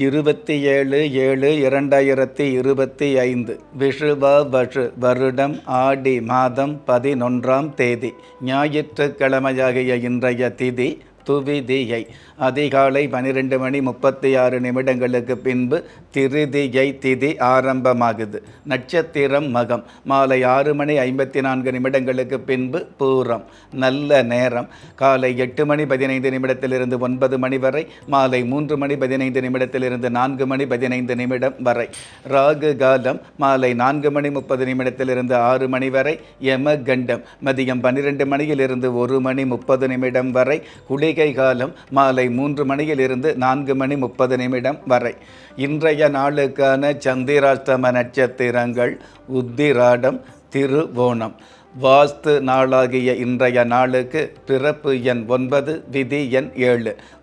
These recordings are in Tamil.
இருபத்தி ஏழு ஏழு இரண்டாயிரத்தி இருபத்தி ஐந்து விஷுவ வஷு வருடம் ஆடி மாதம் பதினொன்றாம் தேதி ஞாயிற்றுக்கிழமையாகிய இன்றைய திதி துவிதியை அதிகாலை பன்னிரெண்டு மணி முப்பத்தி ஆறு நிமிடங்களுக்கு பின்பு திருதியை திதி ஆரம்பமாகுது. நட்சத்திரம் மகம். மாலை ஆறு மணி ஐம்பத்தி நான்கு நிமிடங்களுக்கு பின்பு பூரம். நல்ல நேரம். காலை எட்டு மணி பதினைந்து நிமிடத்திலிருந்து ஒன்பது மணி வரை மாலை மூன்று மணி பதினைந்து நிமிடத்திலிருந்து நான்கு மணி பதினைந்து நிமிடம் வரை. ராகு காலம். மாலை நான்கு மணி முப்பது நிமிடத்திலிருந்து ஆறு மணி வரை யம கண்டம் மதியம் பன்னிரெண்டு மணியிலிருந்து ஒரு மணி முப்பது நிமிடம் வரை குளிகை காலம் மாலை மூன்று மணியிலிருந்து நான்கு மணி முப்பது நிமிடம் வரை. இன்றைய நாளுக்கான சந்திராஷ்டம நட்சத்திரங்கள் உத்திராடம் திருவோணம். வாஸ்து நாளாகிய இன்றைய நாளுக்கு பிறப்பு எண் ஒன்பது விதி எண் ஏழு.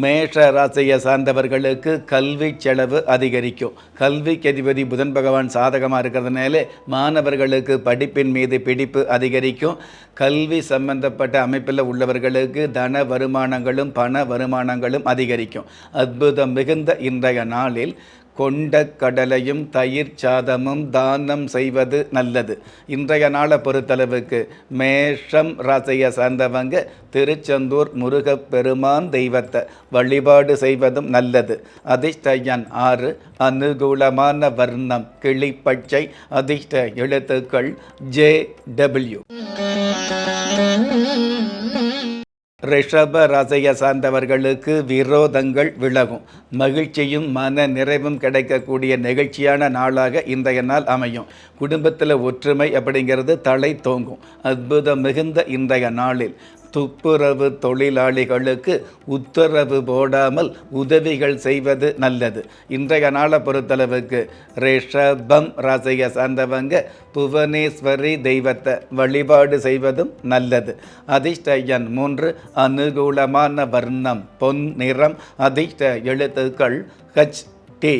மேஷ ராசியை சார்ந்தவர்களுக்கு கல்வி செலவு அதிகரிக்கும். கல்விக்கு அதிபதி புதன் பகவான் சாதகமாக இருக்கிறதுனால மாணவர்களுக்கு படிப்பின் மீது பிடிப்பு அதிகரிக்கும். கல்வி சம்பந்தப்பட்ட அமைப்பில் உள்ளவர்களுக்கு தன வருமானங்களும் பண வருமானங்களும் அதிகரிக்கும். அற்புதம் மிகுந்த இன்றைய நாளில் கொண்ட கடலையும் தயிர் சாதமும் தானம் செய்வது நல்லது. இன்றைய நாளை பொறுத்தளவுக்கு மேஷம் ராசியை சார்ந்தவங்க திருச்செந்தூர் முருகப்பெருமான் தெய்வத்தை வழிபாடு செய்வதும் நல்லது. அதிர்ஷ்டயன் ஆறு அனுகூலமான வர்ணம் கிளிப்பச்சை அதிர்ஷ்ட எழுத்துக்கள் ஜே டபிள்யூ. ரிஷப ராசியை சார்ந்தவர்களுக்கு விரோதங்கள் விலகும். மகிழ்ச்சியும் மன நிறைவும் கிடைக்கக்கூடிய நெகிழ்ச்சியான நாளாக இன்றைய நாள் அமையும். குடும்பத்தில் ஒற்றுமை அப்படிங்கிறது தலை தோங்கும். அற்புதம் மிகுந்த இன்றைய நாளில். துப்புரவு தொழிலாளிகளுக்கு உத்தரவு போடாமல் உதவிகள் செய்வது நல்லது. இன்றைய நாளை பொறுத்தளவுக்கு ரிஷபம் ராசியை சார்ந்தவங்க புவனேஸ்வரி தெய்வத்தை வழிபாடு செய்வதும் நல்லது. அதிர்ஷ்ட மூன்று அனுகூலமான வர்ணம் பொன் நிறம் அதிர்ஷ்ட எழுத்துக்கள் ஹச் டி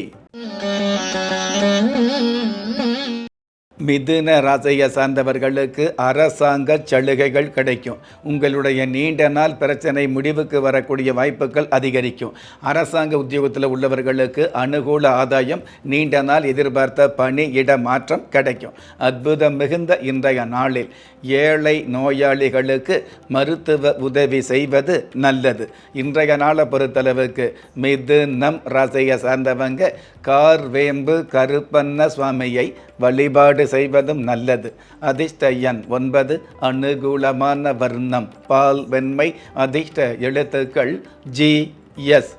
மிதுன ராசியை சார்ந்தவர்களுக்கு அரசாங்க சலுகைகள் கிடைக்கும். உங்களுடைய நீண்ட நாள் பிரச்சனை முடிவுக்கு வரக்கூடிய வாய்ப்புகள் அதிகரிக்கும். அரசாங்க உத்தியோகத்தில் உள்ளவர்களுக்கு அனுகூல ஆதாயம் நீண்ட நாள் எதிர்பார்த்த பணி இட மாற்றம் கிடைக்கும். அற்புதம் மிகுந்த இன்றைய நாளில். ஏழை நோயாளிகளுக்கு மருத்துவ உதவி செய்வது நல்லது. இன்றைய நாளை பொறுத்தளவுக்கு மிதுனம் ராசியை சார்ந்தவங்க கார் வேம்பு கருப்பண்ண சுவாமியை வழிபாடு செய்வதும் நல்லது. அதிர்ஷ்ட எண் ஒன்பது அனுகூலமான வர்ணம் பால் வெண்மை அதிர்ஷ்ட எழுத்துக்கள் ஜி எஸ்.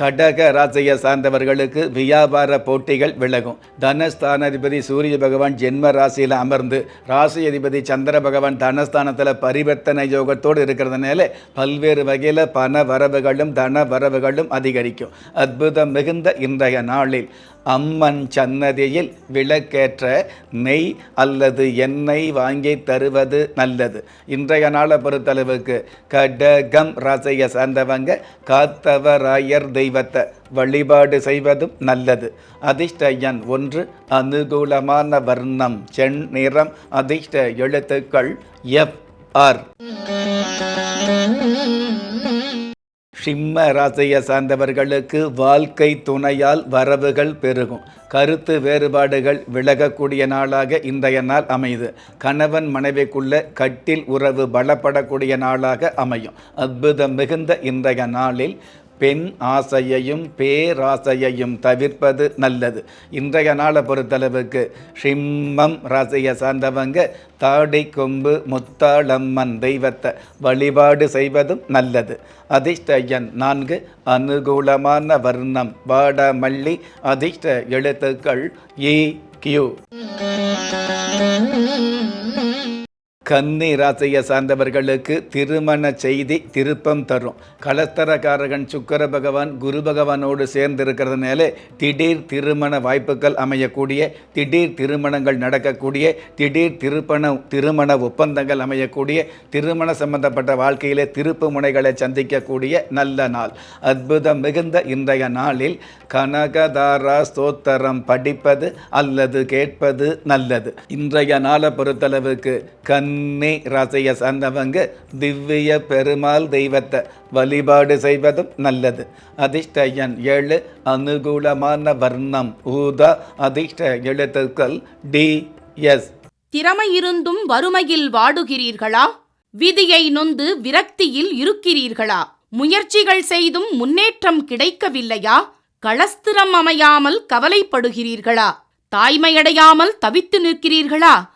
கடக ராசியை சார்ந்தவர்களுக்கு வியாபார போட்டிகள் விலகும். தனஸ்தானாதிபதி சூரிய பகவான் ஜென்ம ராசியில் அமர்ந்து ராசி அதிபதி சந்திர பகவான் தனஸ்தானத்தில் பரிவர்த்தனை யோகத்தோடு இருக்கிறதுனால பல்வேறு வகையில் பண வரவுகளும் தன வரவுகளும் அதிகரிக்கும். அற்புதம் மிகுந்த இன்றைய நாளில். அம்மன் சன்னதியில் விளக்கேற்ற நெய் அல்லது எண்ணெய் வாங்கி தருவது நல்லது. இன்றைய நாளை பொறுத்தளவுக்கு கடகம் ராசையை சார்ந்தவங்க காத்தவராயர் தெய்வத்தை வழிபாடு செய்வதும் நல்லது. அதிர்ஷ்ட எண் ஒன்று அனுகூலமான வர்ணம் செண் நிறம் அதிர்ஷ்ட எழுத்துக்கள் எஃப் ஆர். சிம்ம ராசியை சார்ந்தவர்களுக்கு வாழ்க்கை துணையால் வரவுகள் பெருகும். கருத்து வேறுபாடுகள் விலகக்கூடிய நாளாக இன்றைய நாள் அமையுது. கணவன் மனைவிக்குள்ள கட்டில் உறவு பலப்படக்கூடிய நாளாக அமையும். அற்புதம் மிகுந்த இன்றைய நாளில் பெண் ஆசையையும் பேராசையையும் தவிர்ப்பது நல்லது. இன்றைய நாளை பொறுத்தளவுக்கு சிம்மம் ராசியை சார்ந்தவங்க தாடை கொம்பு முத்தாளம்மன் தெய்வத்தை வழிபாடு செய்வதும் நல்லது. அதிர்ஷ்ட எண் நான்கு அனுகூலமான வர்ணம் வாடமல்லி அதிர்ஷ்ட எழுத்துக்கள் இ கியூ. கன்னி ராசியை சார்ந்தவர்களுக்கு திருமண செய்தி திருப்பம் தரும். கலஸ்தரக்காரகன் சுக்கர பகவான் குரு பகவானோடு சேர்ந்திருக்கிறதுனால திடீர் திருமண வாய்ப்புகள் அமையக்கூடிய திடீர் திருமணங்கள் நடக்கக்கூடிய திடீர் திருப்பண திருமண ஒப்பந்தங்கள் அமையக்கூடிய திருமண சம்பந்தப்பட்ட வாழ்க்கையிலே திருப்பு முனைகளை சந்திக்கக்கூடிய நல்ல நாள். அற்புதம் மிகுந்த இன்றைய நாளில் கனகதாரா ஸ்தோத்திரம் படிப்பது அல்லது கேட்பது நல்லது. இன்றைய நாளை பொறுத்தளவுக்கு கன்னி ரசைய சார்ந்தவங்க திவ்ய பெருமாள் தெய்வத்தை வழிபாடு செய்வதும் நல்லது. அதிர்ஷ்ட எண் ஏழு அனுகூலமான வர்ணம் ஊதா அதிர்ஷ்ட எழுத்துக்கள் டி எஸ். திறமை இருந்தும் வறுமையில் வாடுகிறீர்களா? விதியை நொந்து விரக்தியில் இருக்கிறீர்களா? முயற்சிகள் செய்தும் முன்னேற்றம் கிடைக்கவில்லையா? களஸ்திரம் அமையாமல் கவலைப்படுகிறீர்களா? தாய்மையடையாமல் தவித்து நிற்கிறீர்களா?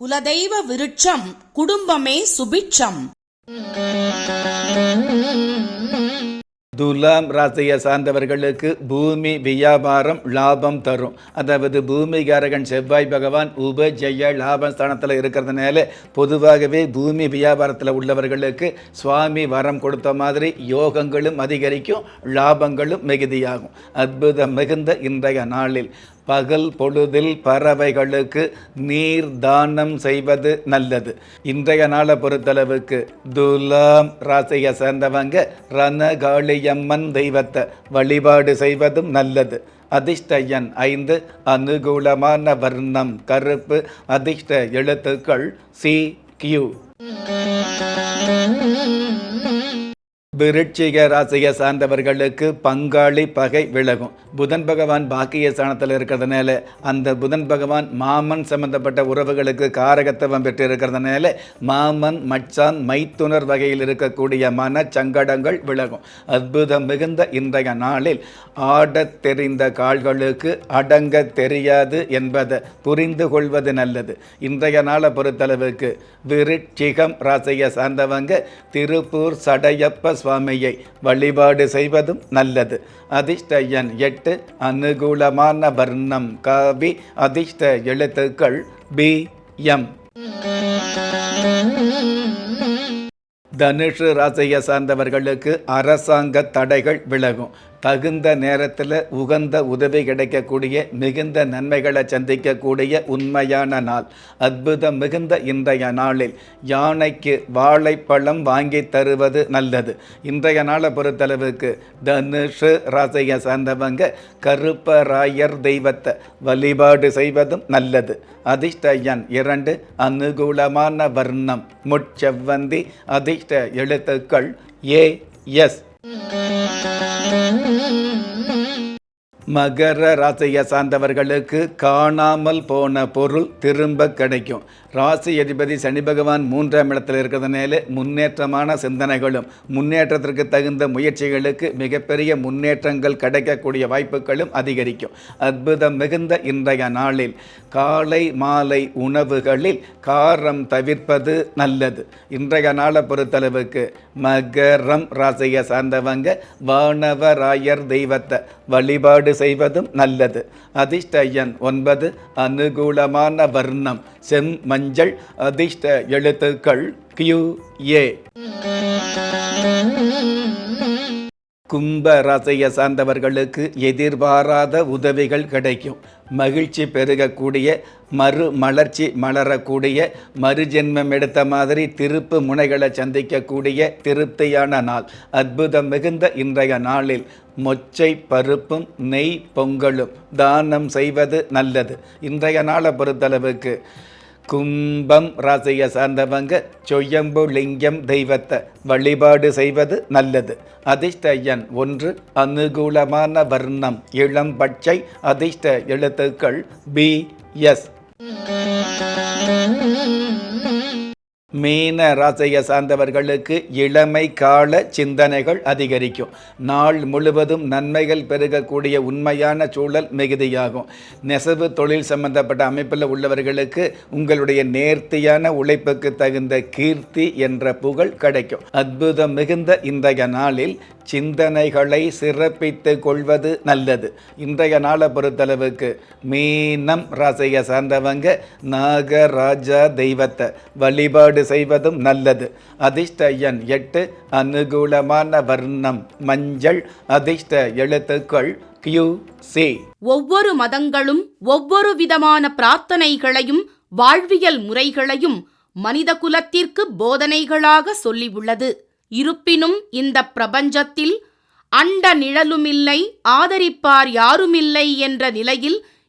குலதெய்வ விருட்சம் குடும்பமே சுபிட்சம். துலாம் ராசியை சார்ந்தவர்களுக்கு பூமி வியாபாரம் லாபம் தரும். அதாவது பூமிகாரகன் செவ்வாய் பகவான் உப ஜெய லாபம் ஸ்தானத்தில் இருக்கிறதுனால பொதுவாகவே பூமி வியாபாரத்தில் உள்ளவர்களுக்கு சுவாமி வரம் கொடுத்த மாதிரி யோகங்களும் அதிகரிக்கும் லாபங்களும் மிகுதியாகும். அற்புதம் மிகுந்த இன்றைய நாளில். பகல் பொழுதில் பறவைகளுக்கு நீர் தானம் செய்வது நல்லது. இன்றைய நாளை பொறுத்தளவுக்கு துலாம் ராசியை சேர்ந்தவங்க ரணகாளியம்மன் தெய்வத்தை வழிபாடு செய்வதும் நல்லது. அதிர்ஷ்ட எண் ஐந்து அனுகூலமான வர்ணம் கருப்பு அதிர்ஷ்ட எழுத்துக்கள் சி கியூ விருட்சிக ராசியை சார்ந்தவர்களுக்கு பங்காளி பகை விலகும். புதன் பகவான் பாக்கிய ஸ்தானத்தில் இருக்கிறதுனால அந்த புதன் பகவான் மாமன் சம்பந்தப்பட்ட உறவுகளுக்கு காரகத்துவம் பெற்று இருக்கிறதுனால மாமன் மச்சான் மைத்துனர் வகையில் இருக்கக்கூடிய மன சங்கடங்கள் விலகும். அற்புதம் மிகுந்த இன்றைய நாளில் ஆடத் தெரிந்த கால்களுக்கு அடங்க தெரியாது என்பதை புரிந்து கொள்வது நல்லது. இன்றைய நாளை பொறுத்தளவுக்கு விருட்சிகம் ராசியை சார்ந்தவங்க திருப்பூர் சடையப்ப சுவாமியை வழிபாடு செய்வதும் நல்லது. அதிர்ஷ்ட எண் எட்டு அனுகூலமான வர்ணம் காவி அதிர்ஷ்ட எழுத்துக்கள் பி எம். தனுஷு ராசியை சார்ந்தவர்களுக்கு அரசாங்க தடைகள் விலகும். தகுந்த நேரத்தில் உகந்த உதவி கிடைக்கக்கூடிய மிகுந்த நன்மைகளை சந்திக்கக்கூடிய உண்மையான நாள். அற்புதம் மிகுந்த இன்றைய நாளில் யானைக்கு வாழைப்பழம் வாங்கி தருவது நல்லது. இன்றைய நாளை பொறுத்தளவுக்கு தனுஷு ராசியை சார்ந்தவங்க கருப்பராயர் தெய்வத்தை வழிபாடு செய்வதும் நல்லது. அதிர்ஷ்ட எண் இரண்டு அனுகூலமான வர்ணம் முட்செவ்வந்தி அதிர்ஷ்ட எழுத்துக்கள் ஏ எஸ். மகர ராசியை சார்ந்தவர்களுக்கு காணாமல் போன பொருள் திரும்ப கிடைக்கும். ராசி அதிபதி சனி பகவான் மூன்றாம் இடத்தில் இருக்கிறதுனால முன்னேற்றமான சிந்தனைகளும் முன்னேற்றத்திற்கு தகுந்த முயற்சிகளுக்கு மிகப்பெரிய முன்னேற்றங்கள் கிடைக்கக்கூடிய வாய்ப்புகளும் அதிகரிக்கும். அற்புதம் மிகுந்த இன்றைய நாளில் காலை மாலை உணவுகளில் காரம் தவிர்ப்பது நல்லது. இன்றைய நாளை பொறுத்தளவுக்கு மகரம் ராசியை சார்ந்தவங்க வானவராயர் தெய்வத்தை வழிபாடு செய்வதும் நல்லது. அதிர்ஷ்ட எண் ஒன்பது அனுகூலமான வர்ணம். செம்மஞ்சள் அதிர்ஷ்ட எழுத்துக்கள் கியூ ஏ. கும்ப ராசியை சார்ந்தவர்களுக்கு எதிர்பாராத உதவிகள் கிடைக்கும். மகிழ்ச்சி பெருகக்கூடிய மறு மலர்ச்சி மலரக்கூடிய மறுஜென்மம் எடுத்த மாதிரி திருப்பு முனைகளை சந்திக்கக்கூடிய திருப்தியான நாள். அற்புதம் மிகுந்த இன்றைய நாளில் மொச்சை பருப்பும் நெய் பொங்கலும் தானம் செய்வது நல்லது. இன்றைய நாளை பொறுத்தளவுக்கு கும்பம் ராசியை சார்ந்தவங்க சொய்யம்பு லிங்கம் தெய்வத்தை வழிபாடு செய்வது நல்லது. அதிர்ஷ்ட எண் ஒன்று அனுகூலமான வர்ணம் இளம் பச்சை அதிர்ஷ்ட எழுத்துக்கள் பி எஸ். மீன ராசியை சார்ந்தவர்களுக்கு இளமை கால சிந்தனைகள் அதிகரிக்கும். நாள் முழுவதும் நன்மைகள் பெருகக்கூடிய உண்மையான சூழல் மிகுதியாகும். நெசவு தொழில் சம்பந்தப்பட்ட அமைப்பில் உள்ளவர்களுக்கு உங்களுடைய நேர்த்தியான உழைப்புக்கு தகுந்த கீர்த்தி என்ற புகழ் கிடைக்கும். அற்புதம் மிகுந்த இன்றைய நாளில் சிந்தனைகளை சிறப்பித்து கொள்வது நல்லது. இன்றைய நாளை பொறுத்தளவுக்கு மீனம் ராசியை சார்ந்தவங்க நாகராஜா தெய்வத்தை வழிபாடு வழிபாடு செய்வதும் நல்லது. அதிர்ஷ்ட எண் எட்டு அனுகூலமான வர்ணம். மஞ்சள் அதிர்ஷ்ட எழுத்துக்கள். கியூ சி ஒவ்வொரு மதங்களும் ஒவ்வொரு விதமான பிரார்த்தனைகளையும் வாழ்வியல் முறைகளையும் மனித குலத்திற்கு போதனைகளாக சொல்லியுள்ளது. இருப்பினும் இந்த பிரபஞ்சத்தில் அண்ட நிழலுமில்லை ஆதரிப்பார் யாருமில்லை என்ற நிலையில்